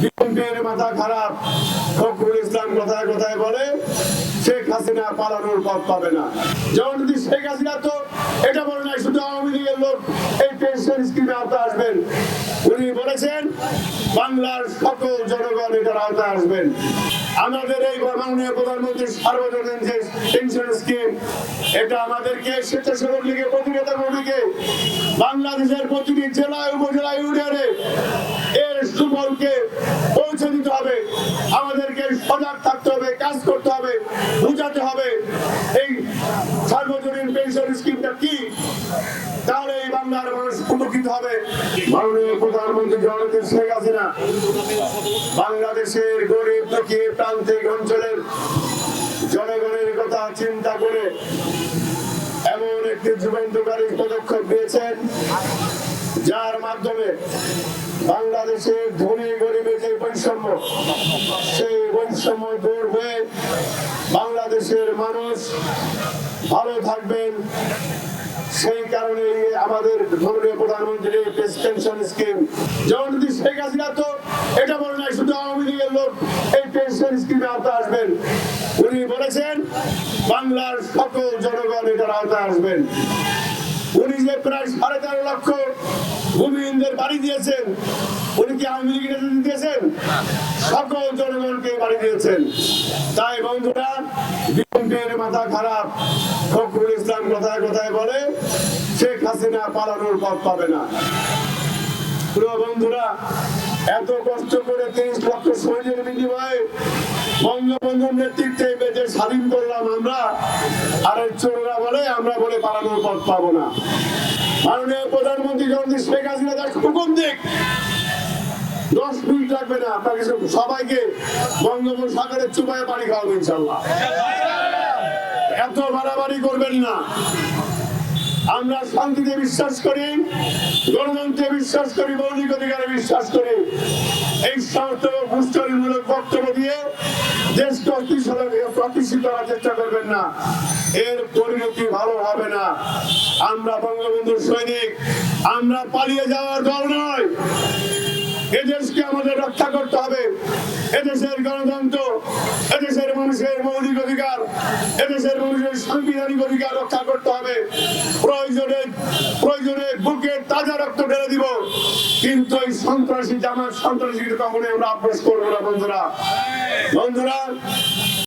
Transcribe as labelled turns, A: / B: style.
A: বিএনপির মাথা খারাপ। ফখরুল ইসলাম কথায় কথায় বলে, শেখ হাসিনা পালানোর পথ পাবে না। যদি শেখ হাসিনা তো এটা বলে নাই, শুধু আওয়ামী লীগের লোক এই পেনশন স্কিমে আওতায় আসবেন। উনি বলেছেন, বাংলার সকল জনগণ এটার আওতায় আসবেন। আমাদের এই মাননীয় প্রধানমন্ত্রী সার্বজনীন যে পেনশন স্কিম এটা আমাদেরকে স্বেচ্ছাসেবক লীগের কর্মীকে বাংলাদেশের প্রতিটি জেলায়, উপজেলায়, ইউনিয়নে এর সুফলকে পৌঁছে দিতে হবে। আমাদেরকে সজাগ থাকতে হবে, কাজ করতে হবে, বুঝাতে হবে। এই সার্বজনীন পেনশন স্কিমটা কি? তাহলে এই বাংলার মানুষ উপকৃত হবে। মাননীয় প্রধানমন্ত্রী জননেত্রী শেখ হাসিনা, বাংলাদেশের গরিব দুঃখী প্রান্তিক অঞ্চলের জনগণের কথা চিন্তা করে এমন একটি যুগান্তকারী পদক্ষেপ নিয়েছেন, যার মাধ্যমে বাংলাদেশের ধনী গরিবের যে বৈষম্য। সেই বৈষম্য দূর হয়ে বাংলাদেশের মানুষ ভালো থাকবেন। সেই কারণে আমাদের মাননীয় প্রধানমন্ত্রী পেনশন স্কিম। যেমন যদি শেখ হাসিনা তো এটা বলে নাই, শুধু আওয়ামী লীগের লোক এই পেনশন স্কিমে আওতায় আসবেন। উনি বলেছেন, বাংলার সকল জনগণ এটার আওতায় আসবেন। উনি যে প্রায় সাড়ে তেরো লক্ষ ভূমিহীনদের বাড়ি দিয়েছেন। উনি কি আওয়ামী লীগের দিয়েছেন? সকল জনগণকে বাড়ি দিয়েছেন। তাই বন্ধুরা, বিএনপির মাথা খারাপ। ফখরুল ইসলাম কথায় কথায় বলে, শেখ হাসিনা পালানোর পথ পাবে না। প্রিয় বন্ধুরা, এত কষ্ট করে তিরিশ লক্ষ সৈন্যের বিনিময়ে বঙ্গবন্ধুর নেতৃত্বে দেশ স্বাধীন করলাম আমরা। আর চোররা বলে, আমরা বলে পালানোর পথ পাবো না। মাননীয় প্রধানমন্ত্রী শেখ হাসিনা, তার হুকুম দিক। দশ মিনিট লাগবে না আপনাকে সব- সবাইকে চুপায় খাওয়াবো, ইনশাল্লাহ। এত বাড়াবাড়ি করবেন না। আমরা শান্তিতে বিশ্বাস করি, গণতন্ত্রে বিশ্বাস করি, মৌলিক অধিকারে বিশ্বাস করি। এই সমস্ত বক্তব্য দিয়ে দেশকে অতিশীল করার চেষ্টা করবেন না। এর পরিণতি ভালো হবে না। আমরা বঙ্গবন্ধুর সৈনিক, আমরা পালিয়ে যাওয়ার দল নয়। এদেশকে আমাদের রক্ষা করতে হবে। এদেশের গণতন্ত্র, এদেশের মানুষের মৌলিক অধিকার, এদেশের মানুষের সাংবিধানিক অধিকার রক্ষা করতে হবে। প্রয়োজনে প্রয়োজনে বুকে তাজা রক্ত ঢেলে দিব। কিন্তু এই সন্ত্রাসী জামাত সন্ত্রাসী কখনোই আমরা আপোষ করব না, বন্ধুরা। বন্ধুরা